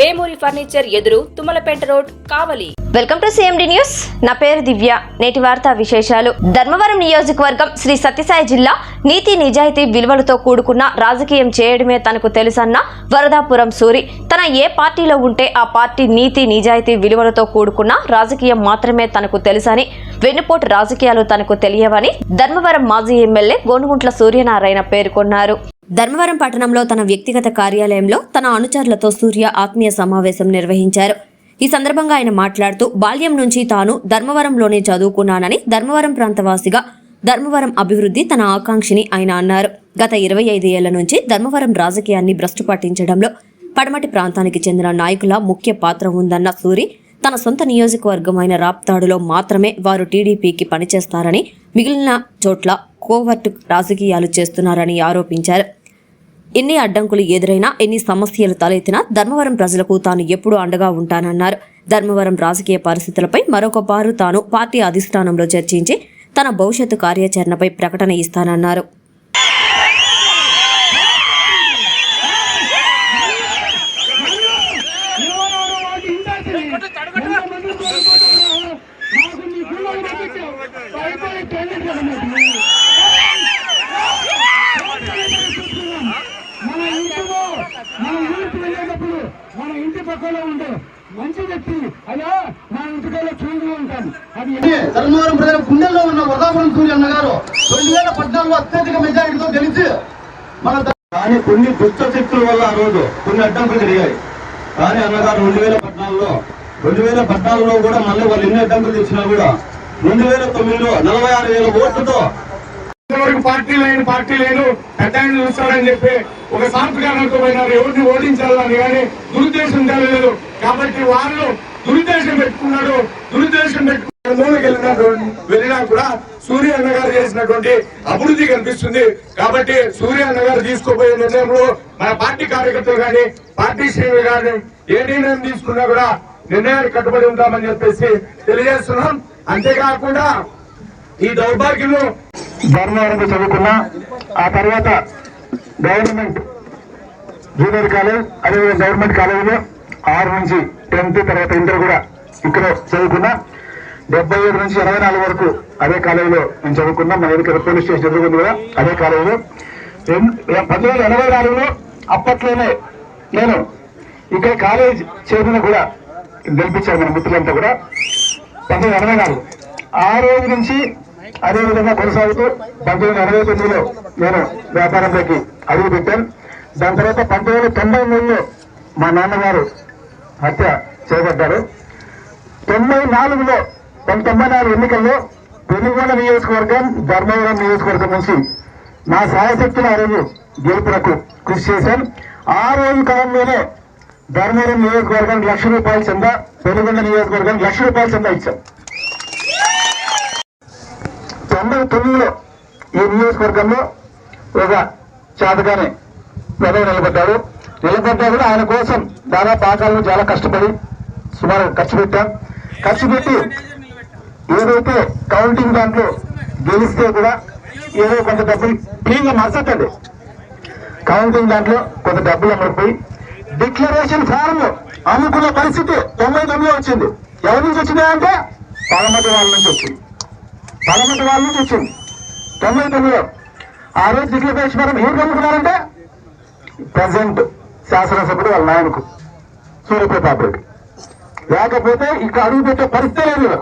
Vemuri furniture ఎదురు Tummalapeta road Kavali. Welcome to CMD news నా పేరు దివ్య. నేటి వార్తా విశేషాలు. ధర్మవరం నియోజకవర్గం శ్రీ సత్యసాయి జిల్లా నీతి నిజాయితీ విలువలతో కూడుకున్న రాజకీయం చేయడమే తనకు తెలుసన్న వరదాపురం సూరి. తన ఏ పార్టీలో ఉంటే ఆ పార్టీ నీతి నిజాయితీ విలువలతో కూడుకున్న రాజకీయం మాత్రమే తనకు తెలుసని వెన్నుపోటు రాజకీయాలు తనకు తెలియవని ధర్మవరం మాజీ ఎమ్మెల్యే గోనుగుంట్ల సూర్యనారాయణ పేర్కొన్నారు. ధర్మవరం పట్టణంలో తన వ్యక్తిగత కార్యాలయంలో తన అనుచరులతో సూర్య ఆత్మీయ సమావేశం నిర్వహించారు. ఈ సందర్భంగా ఆయన మాట్లాడుతూ బాల్యం నుంచి తాను ధర్మవరంలోనే చదువుకున్నానని ధర్మవరం ప్రాంతవాసిగా ధర్మవరం అభివృద్ధి తన ఆకాంక్షని ఆయన అన్నారు. గత ఇరవై ఐదు ఏళ్ళ నుంచి ధర్మవరం రాజకీయాన్ని భ్రష్టు పట్టించడంలో పడమటి ప్రాంతానికి చెందిన నాయకుల ముఖ్య పాత్ర ఉందన్న సూరి తన సొంత నియోజకవర్గమైన రాప్తాడులో మాత్రమే వారు టీడీపీకి పనిచేస్తారని మిగిలిన చోట్ల కోవర్టు రాజకీయాలు చేస్తున్నారని ఆరోపించారు. ఎన్ని అడ్డంకులు ఎదురైనా ఎన్ని సమస్యలు తలెత్తినా ధర్మవరం ప్రజలకు తాను ఎప్పుడూ అండగా ఉంటానన్నారు. ధర్మవరం రాజకీయ పరిస్థితులపై మరొక పారు తాను పార్టీ అధిష్టానంలో చర్చించి తన భవిష్యత్తు కార్యాచరణపై ప్రకటన ఇస్తానన్నారు మన ఇంటిలో మన ఊరికి వెళ్ళేటప్పుడు మన ఇంటి పక్కన ఉండే మంచి వ్యక్తి అయ్యా మా ఇంటికల్లో చూడు ఉంటాను అది ధర్మవరం ప్రజల గుండెల్లో ఉన్న వరదాపురం సూర్యన్న గారు రెండు వేల పద్నాలుగులో అత్యధిక మెజారిటీతో గెలిచి మన కానీ కొన్ని దుష్ట శక్తుల వల్ల ఆ రోజు కొన్ని అడ్డంకులు జరిగాయి. కానీ అన్నగారు రెండు వేల పద్నాలుగులో రెండు వేల పద్నాలుగులో కూడా మళ్ళీ వాళ్ళు ఎన్ని అడ్డంకులు తెచ్చినా కూడా రెండు వేల తొమ్మిదిలో నలభై ఆరు వేల ఓట్లతో పార్టీ లేని పార్టీ లేదు పెద్ద ఆయన చూస్తాడని చెప్పి ఒక సాంప్రదాయంతో పోయినారు. ఎవరిని ఓడించాలని కానీ దురుద్దేశం తెలియలేదు కాబట్టి వాళ్ళు దురుద్దేశం పెట్టుకున్నాడు. దురుద్దేశం పెట్టుకున్నాడు వెళ్ళినా కూడా సూర్య అన్న గారు చేసినటువంటి అభివృద్ధి కనిపిస్తుంది. కాబట్టి సూర్య అన్న గారు తీసుకోబోయే నిర్ణయంలో మన పార్టీ కార్యకర్తలు కానీ పార్టీ శ్రేణులు కానీ ఏ నిర్ణయం తీసుకున్నా కూడా నిర్ణయానికి కట్టుబడి ఉంటామని చెప్పేసి తెలియజేస్తున్నాం. అంతేకాకుండా ఈ దౌర్భాగ్యంలో ధర్మవరంలో చదువుకున్నా ఆ తర్వాత గవర్నమెంట్ జూనియర్ కాలేజ్ అదేవిధంగా గవర్నమెంట్ కాలేజీలో ఆరు నుంచి టెన్త్ తర్వాత ఇంటర్ కూడా ఇక్కడ చదువుకున్నా. డెబ్బై ఏడు నుంచి ఇరవై నాలుగు వరకు అదే కాలేజీలో నేను చదువుకున్నా. మా ఎదురు పోలీస్ స్టేషన్ ఎదుర్కొంది కూడా అదే కాలేజీలో. పంతొమ్మిది వందల ఎనభై నాలుగులో అప్పట్లోనే నేను ఇక్కడ కాలేజ్ చైర్మన్ కూడా గెలిపించాను మన మిత్రులంతా కూడా. పంతొమ్మిది ఎనభై నాలుగు. ఆ రోజు నుంచి అదే విధంగా కొనసాగుతూ పంతొమ్మిది అరవై తొమ్మిదిలో నేను వ్యాపారంలోకి అడుగు పెట్టాను. దాని తర్వాత పంతొమ్మిది వందల తొంభై మూడులో మా నాన్నగారు హత్య చేయబడ్డారు తొంభై నాలుగులో తొంభై నాలుగు ఎన్నికల్లో పెనుగొండ నియోజకవర్గం ధర్మవరం నియోజకవర్గం నుంచి నా సాయశక్తులు ఆ రోజు గెలుపునకు కృషి చేశాను. ఆ రోజు కాలంలోనే ధర్మవరం నియోజకవర్గానికి లక్ష రూపాయల చందా పెనుగొండ నియోజకవర్గానికి లక్ష రూపాయల చందా ఇచ్చాం. తొంభై తొమ్మిదిలో ఈ నియోజకవర్గంలో ఒక చేతగానే పదవి నిలబడ్డాడు. నిలబడ్డా కూడా ఆయన కోసం దాదాపు ఆ చాలా కష్టపడి సుమారు ఖర్చు పెట్టాం. ఖర్చు పెట్టి ఏదైతే కౌంటింగ్ దాంట్లో గెలిస్తే కూడా ఏదో కొంత డబ్బులు ఫ్రీగా మార్చండి కౌంటింగ్ దాంట్లో కొంత డబ్బులు అమ్మడిపోయి డిక్లరేషన్ ఫారంలో అమ్ముకున్న పరిస్థితి తొంభై తొమ్మిదిలో వచ్చింది. ఎవరి నుంచి వచ్చిందంటే పదమతి వాళ్ళ నుంచి వచ్చింది. పార్లమెంట్ వాళ్ళ నుంచి వచ్చింది తొంభై తొమ్మిదిలో ఆ రోజు డిక్లరేషన్ పరిష్కారం ఏం అమ్ముకున్నారంటే ప్రజెంట్ శాసనసభ్యుడు వాళ్ళ నాయనకు సూర్యప్రతాప్ రెడ్డి. లేకపోతే ఇక్కడ అడుగు పెట్టే పరిస్థితి లేదు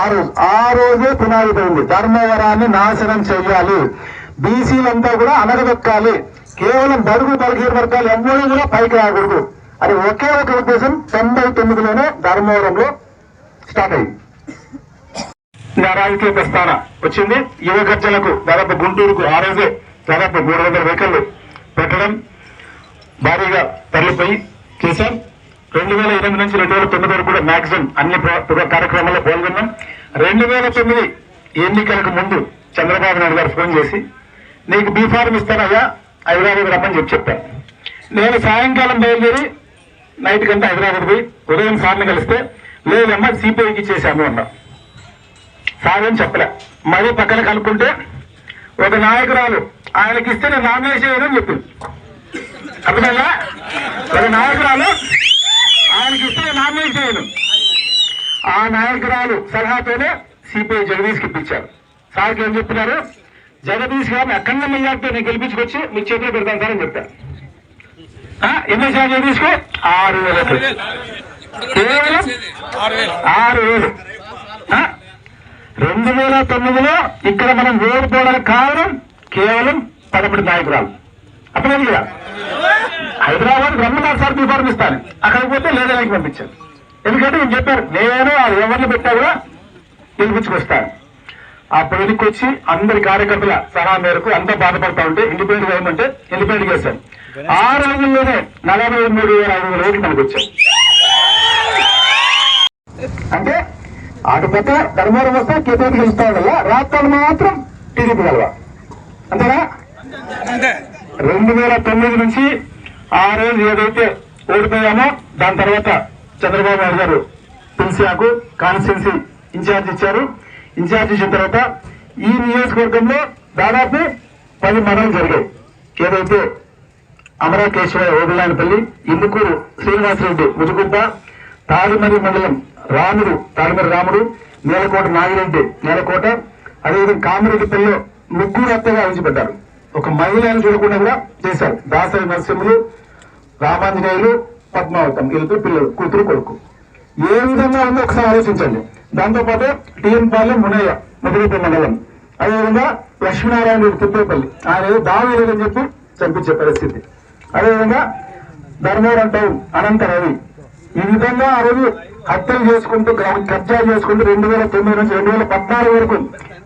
ఆ రోజు ఆ రోజే పునాది పోయింది ధర్మవరాన్ని నాశనం చెయ్యాలి. బీసీలంతా కూడా అనగదొక్కాలి కేవలం బడుగు బలహీన వర్గాలు ఎన్నడూ కూడా పైకి రాకూడదు. అది ఒకే ఒక ఉద్దేశం తొంభై తొమ్మిదిలోనే ధర్మవరంలో స్టార్ట్ అయింది. నా రాజకీయ వచ్చింది. యువ గర్జలకు దాదాపు గుంటూరుకు ఆ రోజే దాదాపు మూడు వందల వెహికల్ పెట్టడం భారీగా తరలిపోయి చేశాం రెండు వేల ఎనిమిది నుంచి రెండు వేల తొమ్మిది వరకు కూడా మాక్సిమం అన్ని ప్ర- కార్యక్రమాల్లో పాల్గొన్నాం. రెండు వేల తొమ్మిది ఎన్నికలకు ముందు చంద్రబాబు నాయుడు గారు ఫోన్ చేసి నీకు బీఫార్మ్ ఇస్తానయ్యా హైదరాబాద్ రమ్మని చెప్పి చెప్పాను నేను సాయంకాలం బయలుదేరి నైట్ కంటే హైదరాబాద్ పోయి ఉదయం సార్ని కలిస్తే లేదమ్మా సిపిఐకి ఇచ్చేసాము అన్నా. సార్ చెప్పలే. మరీ పక్కన కనుక్కుంటే ఒక నాయకురాలు ఆయనకి ఇస్తే నేను నామినేషన్ చేయడం చెప్పింది అర్థమైందా? ఒక నాయకురాలు ఆయనకి ఇస్తే నేను నామినేషన్ చేయను ఆ నాయకురాలు సలహాతోనే సిపిఐ జగదీష్కి ఇప్పించారు సార్కి ఏం చెప్తున్నారు జగదీష్ గారిని అఖండ మెజార్టీతో నేను గెలిపించుకొచ్చి మీ చేతిలో పెడతాను సార్ అని చెప్పాను ఎన్ని సార్ జగదీష్కు? ఆరు వేల. కేవలం ఆరు వేలు. రెండు వేల తొమ్మిదిలో ఇక్కడ మనం ఓడిపోవడానికి కారణం కేవలం పదమూడు నాయకురాలు. అర్థమైంది కదా? హైదరాబాద్ బ్రహ్మనాథ్ సార్ బీఫార్మ్ ఇస్తాను. అక్కడికి పోతే లేదలకి పంపించాను. ఎందుకంటే నేను చెప్పారు నేను అది ఎవరిని పెట్టా కూడా గెలిపించుకొస్తాను అప్పుడు వెనక్కి వచ్చి అందరి కార్యకర్తల సలహా మేరకు అంతా బాధపడతా ఉంటే ఇండిపెండెంట్ వేయమంటే ఇండిపెండెంట్ చేశాను. ఆ రోజుల్లోనే నలభై మూడు వేల ఐదు వందల ఓట్లు మనకు వచ్చాయి. అంటే అటుపక్క ధర్మవరం వస్తే కేపీకి గెలుస్తా ఉండాల రాష్ట్రాలు మాత్రం టీడీపీ కలవా అంతేనా? రెండు వేల తొమ్మిది నుంచి ఆ రోజు ఏదైతే ఓడిపోయామో దాని తర్వాత చంద్రబాబు నాయుడు గారు తులసియాకు కాన్స్టిట్యున్సీ ఇన్ఛార్జ్ ఇచ్చారు. ఇన్ఛార్జ్ ఇచ్చిన తర్వాత ఈ నియోజకవర్గంలో దాదాపు పది మండలం జరిగాయి. ఏదైతే అమరాకేశ్వర ఓబులాయనపల్లి ఇందుకూరు శ్రీనివాసరెడ్డి ముజుగుంట తాడిమరి మండలం రాముడు తాడిమరి రాముడు నేలకోట నాగిరెడ్డి నేలకోట అదేవిధంగా కామిరెడ్డిపల్లిలో ముగ్గురు అత్తగా ఉంచబడ్డారు ఒక మహిళను చూడకుండా కూడా చేశారు. దాసరి నరసింహులు రామాంజనేయులు పద్మావతం వీళ్ళతో పిల్లలు కూతురు కొడుకు. ఏ విధంగా ఉందో ఒకసారి ఆలోచించండి. దాంతోపాటు టీఎం పాలెం మునయ్య ముదిరిపల్లి మండలం. అదేవిధంగా లక్ష్మీనారాయణ తిప్పేపల్లి ఆయన ఏదో దావి లేదని చెప్పి చంపించే పరిస్థితి. అదేవిధంగా ధర్మవరం టౌన్ అనంత రవి ఈ విధంగా ఆ రోజు హత్యలు చేసుకుంటూ గ్రామ కబ్జా చేసుకుంటూ రెండు వేల తొమ్మిది నుంచి రెండు వేల పద్నాలుగు వరకు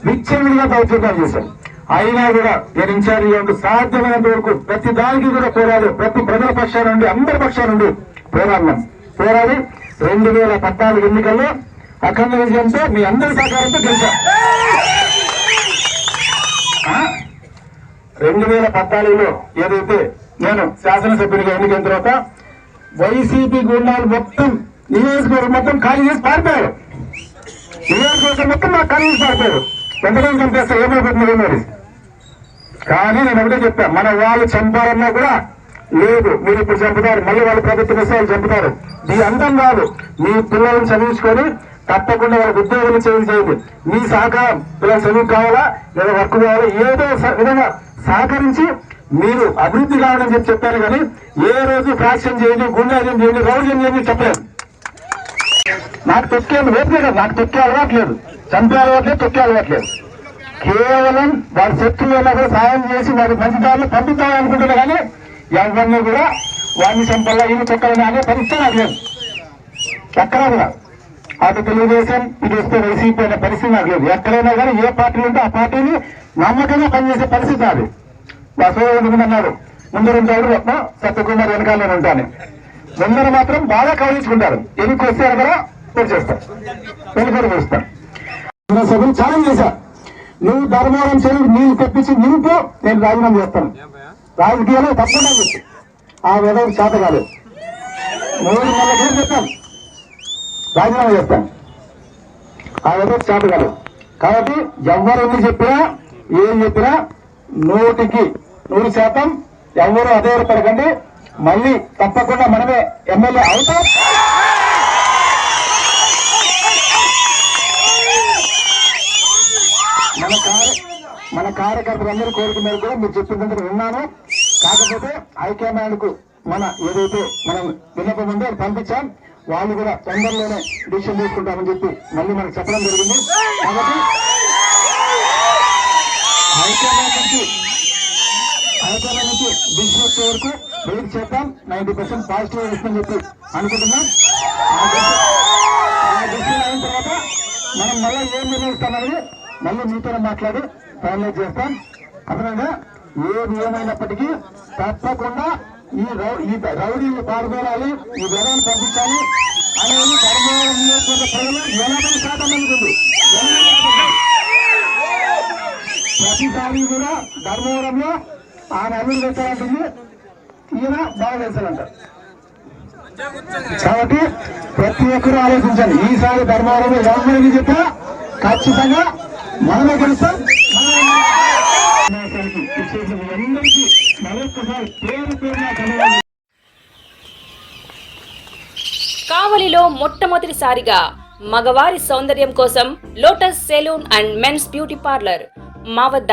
విచ్ఛిన్నంగా దౌర్జన్యాలు చేశారు. అయినా కూడా నేను ఇన్ఛార్జిగా ఉంటూ సాధ్యమైనంత వరకు ప్రతి దానికి కూడా పోరాడు ప్రతి ప్రజల పక్షాల నుండి అందరి పక్షాల నుండి పోరాడినాం. పోరాడి రెండు వేల పద్నాలుగు ఎన్నికల్లో అఖండ విజయంతో మీ అందరి సహకారంతో గెలిచాం. రెండు వేల పద్నాలుగులో ఏదైతే నేను శాసనసభ్యునిగా ఎన్నికైన తర్వాత వైసీపీ గుండాలు మొత్తం నియోజకవర్గం మొత్తం ఖాళీ చేసి పారిపోయారు. నియోజకవర్గం మొత్తం నాకు ఖాళీ చేసి పారిపోయారు. ఎంతమంది చంపేస్తారు ఏమైపోతుంది మరి? కానీ నేను ఒకటే చెప్పా మన వాళ్ళు చంపారన్నా కూడా లేదు. మీరు ఇప్పుడు చంపుతారు మళ్ళీ వాళ్ళు ప్రభుత్వం వస్తే వాళ్ళు చంపుతారు. మీ అందం కాదు. మీ పిల్లల్ని చదివించుకొని తప్పకుండా వాళ్ళకి ఉద్యోగులు చేయండి చేయండి మీ సహకారం పిల్లలు చదువు కావాలా లేదా వర్క్ కావాలా? ఏదో విధంగా సహకరించి మీరు అభివృద్ధి కావాలని చెప్పి చెప్పారు కానీ ఏ రోజు ఫ్యాక్షన్ చేయండి గుండాజం చేయండి రౌడ్యం చేయండి చెప్పలేదు. నాకు తొక్కే ఓపిక కదా. నాకు తొక్కే అలవాట్లేదు. చంపే అలవాట్లేదు తొక్కే అలవాట్లేదు. కేవలం వారి శక్తులు కూడా సాయం చేసి వారి మంచి దారిలో పంపిద్దామని అనుకుంటున్నా కానీ ఎవరిని కూడా వారిని చంపల్లా ఇల్లు తొక్కాలని అనే పరిస్థితి నాకు లేదు. ఎక్కడా కూడా. అటు తెలుగుదేశం ఇటు వస్తే వైసీపీ అనే పరిస్థితి నాకు లేదు. ఎక్కడైనా కానీ ఏ పార్టీ ఉంటే ఆ పార్టీని నమ్మకంగా పనిచేసే పరిస్థితి నాది. మా సోదరుడు అన్నాడు ముందర ఉంటాడు రత్న సత్యకుమార్ వెనకాల నేను ఉంటాను. ముందర మాత్రం బాగా కవలించుకుంటారు ఎనికి వస్తే కూడా చేస్తాను చేస్తారు వెనుకడు వేస్తారు సభ్యులు ఛాలెంజ్ చేశా. నువ్వు ధర్మవరం చేయి నీళ్ళు తెప్పించి నింపు నేను రాజీనామా చేస్తాను. రాజకీయాలు తప్పకుండా చెప్పి ఆ విధంగా చేత కాదు. మూడు నెలల పేరు చెప్పాను రాజీనామా చేస్తాను. ఆ విధంగా చేత కాదు. కాబట్టి ఎవరు ఎన్ని చెప్పినా ఏం చెప్పినా నోటికి నూరు శాతం ఎవరు అధైర్యపడకండి మళ్ళీ తప్పకుండా మనమే ఎమ్మెల్యే అవుతాం. మన కార్య మన కార్యకర్తలందరూ కోరిక మేరకు కూడా మీరు చెప్పినందుకు విన్నాను కాకపోతే హైకమాండ్ మన ఏదైతే మనం విన్నపం ఉందో అది పంపించాం. వాళ్ళు కూడా తొందరలోనే డిసిషన్ తీసుకుంటామని చెప్పి మళ్ళీ మనకు చెప్పడం జరిగింది. కాబట్టి హైకమాండ్ హైదరాబాద్ నుంచి డిసిషన్ వచ్చే వరకు వెయిట్ చేద్దాం. నైన్టీ పర్సెంట్ పాజిటివ్ వస్తుందని చెప్పి అనుకుంటున్నాం. ఆ డిసిషన్- అయిన తర్వాత మనం మళ్ళీ ఏం నిర్ణయిస్తామనేది మళ్ళీ మీతో మాట్లాడి ఫైనలైజ్ చేస్తాం. అదనంగా ఏది ఏమైనప్పటికీ తప్పకుండా ఈ రౌ- ఈ రౌడీలు పాల్గొనాలి ఈ విధానం పంపించాలి అనేది ధర్మవరం నియోజకవర్గ ప్రజలు ఎనభై శాతం మంది. ప్రతిసారి కూడా ధర్మవరంలో ఆమె అభివృద్ధి పెట్టాలంటుంది ఈయన బాగా చేస్తారంట కాబట్టి ప్రతి ఒక్కరూ ఆలోచించండి ఈసారి ధర్మవరంలో ఎవరికి చెప్పినా ఖచ్చితంగా మనమే గెలుస్తాం. అందరికీ మరొకసారి పేరు పేరున కావలిలో మొట్టమొదటిసారిగా మగవారి సౌందర్యం కోసం lotus saloon and men's beauty parlour మా వద్ద